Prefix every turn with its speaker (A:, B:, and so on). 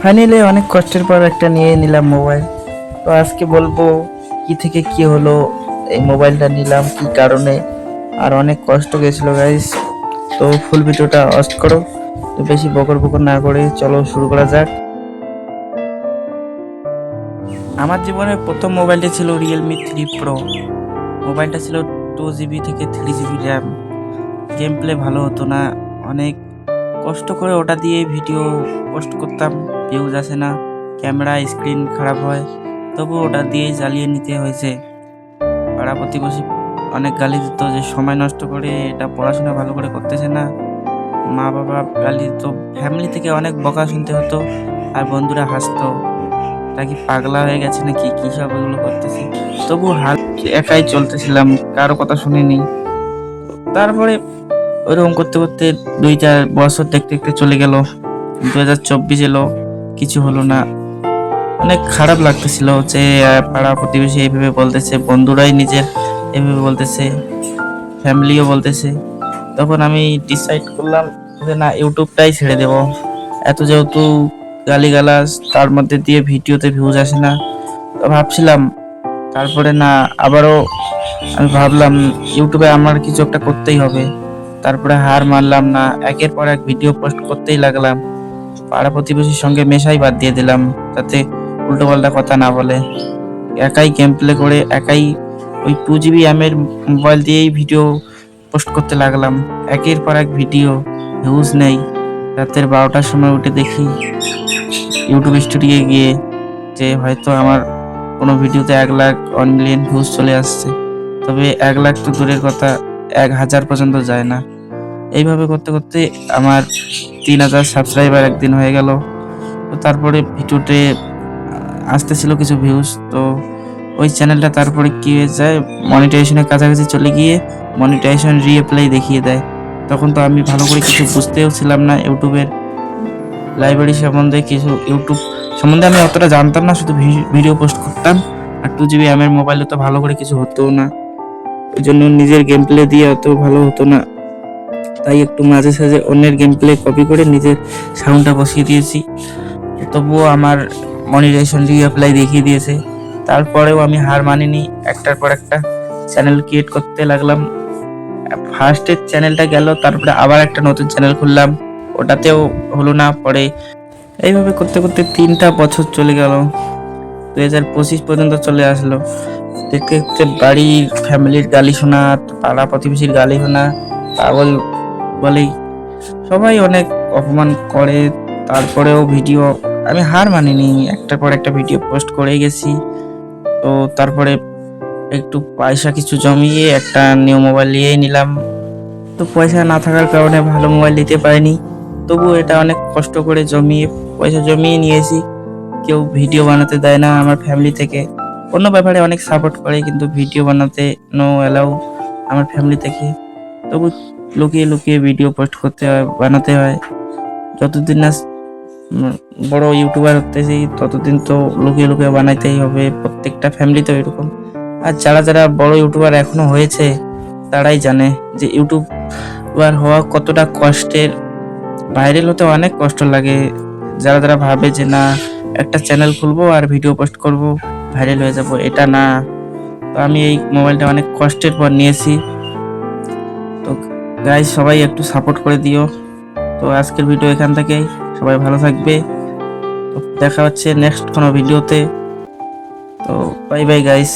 A: Finally অনেক কষ্টের পর একটা নিয়ে নিলাম মোবাইল। তো আজকে বলব কি থেকে কি হলো, এই মোবাইলটা নিলাম, কি কারণে, আর অনেক কষ্ট গেছিল গাইস তো ফুল ভিডিওটা অস্ট করো, তো বেশি বকর বকর না করে চলো শুরু করা যাক। আমার জীবনের প্রথম মোবাইলটি ছিল রিয়েলমি থ্রি প্রো মোবাইলটা ছিল টু জিবি থেকে three GB RAM game play ভালো হতো না, অনেক কষ্ট করে ওটা দিয়ে ভিডিও পোস্ট করতাম ভিউজ আসে না ক্যামেরা স্ক্রিন খারাপ হয়, তবু ওটা দিয়েই চালিয়ে নিতে হয়েছে। পাড়া প্রতিবেশী অনেক গালি দিত যে, সময় নষ্ট করে এটা পড়াশোনা ভালো করে করতেছে না। মা বাবা গালি দিত ফ্যামিলি থেকে অনেক বকা শুনতে হতো, আর বন্ধুরা হাসতো তা কি পাগলা হয়ে গেছে নাকি? কী সব এগুলো করতেছে? তবু হাল একাই চলতেছিলাম, কারও কথা শুনিনি। তারপরে ওইরকম করতে করতে দুই চার বছর দেখতে দেখতে চলে গেল। দু হাজার চব্বিশ এলো, কিছু হলো না। অনেক খারাপ লাগতেছিল যে পাড়া প্রতিবেশী এইভাবে বলতেছে, বন্ধুরাই নিজের এইভাবে বলতেছে, ফ্যামিলিও বলতেছে। তখন আমি ডিসাইড করলাম যে, না ইউটিউবটাই ছেড়ে দেব। এত যেহেতু গালিগালাজ, তার মধ্যে দিয়ে ভিডিওতে ভিউজ আসে না। তো ভাবছিলাম, তারপরে না, আবারও আমি ভাবলাম ইউটিউবে আমার কিছু একটা করতেই হবে। তারপরে হার মানলাম না। একের পর এক ভিডিও পোস্ট করতেই লাগলাম। পাড়া প্রতিবেশীর সঙ্গে মেশাই বাদ দিয়ে দিলাম, যাতে উল্টো পাল্টা কথা না বলে। একাই গেম প্লে করে একাই ওই টু জিবি এর মোবাইল দিয়েই ভিডিও পোস্ট করতে লাগলাম। একের পর এক ভিডিও ভিউজ নেই। রাতের বারোটার সময় উঠে দেখি ইউটিউব স্টুডিও গিয়ে যে হয়তো আমার কোনো ভিডিওতে এক লাখ ওয়ান মিলিয়ন ভিউজ চলে আসছে। তবে এক লাখ তো দূরের কথা, এক হাজার পর্যন্ত যায় না। এইভাবে করতে করতে আমার তিন হাজার সাবস্ক্রাইবার একদিন হয়ে গেল। তো তারপরে ভিডিওতে আসতেছিল কিছু ভিউজ তো ওই চ্যানেলটা তারপরে কী হয়ে যায় মনিটাইজেশনের কাছাকাছি চলে গিয়ে মনিটাইজেশন রিঅ্যাপ্লাই দেখিয়ে দেয়। তখন তো আমি ভালো করে কিছু বুঝতেও ছিলাম না ইউটিউবের লাইব্রেরি সম্বন্ধে কিছু ইউটিউব সম্বন্ধে আমি অতটা জানতাম না, শুধু ভিডিও পোস্ট করতাম। আর টু জিবি এর মোবাইলে তো ভালো করে কিছু হতো না। ওই জন্য নিজের গেম প্লে দিয়ে অত ভালো হতো না। তাই একটু মাঝে সাঝে অন্যের গেম প্লে কপি করে নিজের সাউন্ডটা বসিয়ে দিয়েছি। তবুও আমার মনিটাইজেশন রিঅ্যাপ্লাই দেখিয়ে দিয়েছে। তারপরেও আমি হার মানিনি। একটার পর একটা চ্যানেল ক্রিয়েট করতে লাগলাম। ফার্স্টের চ্যানেলটা গেল, তারপরে আবার একটা নতুন চ্যানেল খুললাম। ওটাতেও হলো না, পরে এইভাবে করতে করতে তিনটা বছর চলে গেল। দু হাজার পঁচিশ পর্যন্ত চলে আসলো। দেখতে দেখতে বাড়ির ফ্যামিলির গালি শোনা, পাড়া প্রতিবেশীর গালি শোনা, পাগল বলেই সবাই অনেক অপমান করে। তারপরেও ভিডিও আমি হার মানিনি। একটার পর একটা ভিডিও পোস্ট করে গেছি। তো তারপরে একটু পয়সা কিছু জমিয়ে একটা নিউ মোবাইল নিয়েই নিলাম। তো পয়সা না থাকার কারণে ভালো মোবাইল নিতে পারিনি। তবু এটা অনেক কষ্ট করে জমিয়ে, পয়সা জমিয়ে নিয়েছি। কেউ ভিডিও বানাতে দেয় না আমার ফ্যামিলি থেকে। অন্য ব্যাপারে অনেক সাপোর্ট করে, কিন্তু ভিডিও বানাতে নো অ্যালাউ আমার ফ্যামিলি থেকে। তবু লুকিয়ে লুকিয়ে ভিডিও পোস্ট করতে হয়, বানাতে হয়। যতদিন না বড় ইউটিউবার হতেছি, ততদিন তো লুকিয়ে লুকিয়ে বানাইতেই হবে, প্রত্যেকটা ফ্যামিলি তো এরকম। আর যারা যারা বড় ইউটিউবার এখনও হয়েছে, তারাই জানে যে ইউটিউবার হওয়া কতটা কষ্টের। ভাইরাল হতে অনেক কষ্ট লাগে। যারা যারা ভাবে যে না, একটা চ্যানেল খুলবো আর ভিডিও পোস্ট করব ভাইরাল হয়ে যাব, এটা না। তো আমি এই মোবাইলটা অনেক কষ্টের পর নিয়েছি। গাইজ সবাই একটু সাপোর্ট করে দিও। তো আজকের ভিডিও এখান থেকেই। সবাই ভালো থাকবে। তো দেখা হচ্ছে নেক্সট কোনো ভিডিওতে তো। Bye bye guys